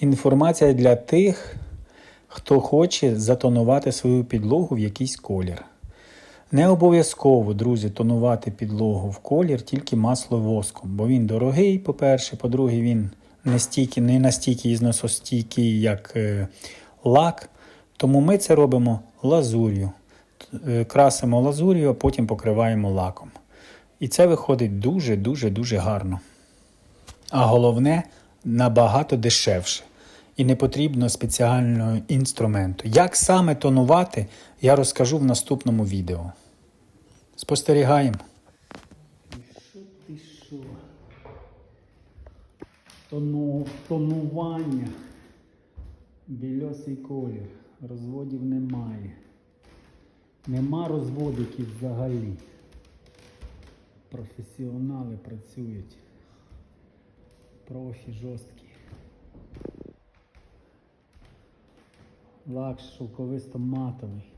Інформація для тих, хто хоче затонувати свою підлогу в якийсь колір. Не обов'язково, друзі, тонувати підлогу в колір тільки масло воском, бо він дорогий, по-перше, по-друге, він не, стійкий, не настільки ізносостійкий, як е, лак. Тому ми це робимо лазур'ю. Е, Красимо лазур'ю, а потім покриваємо лаком. І це виходить дуже-дуже дуже гарно. А головне, набагато дешевше. І не потрібно спеціального інструменту. Як саме тонувати, я розкажу в наступному відео. Спостерігаємо. Що ти що? Тону, тонування. Більосий колір. Розводів немає. Нема розводиків взагалі. Професіонали працюють. Профі жорсткі. Лак шовковисто матовий.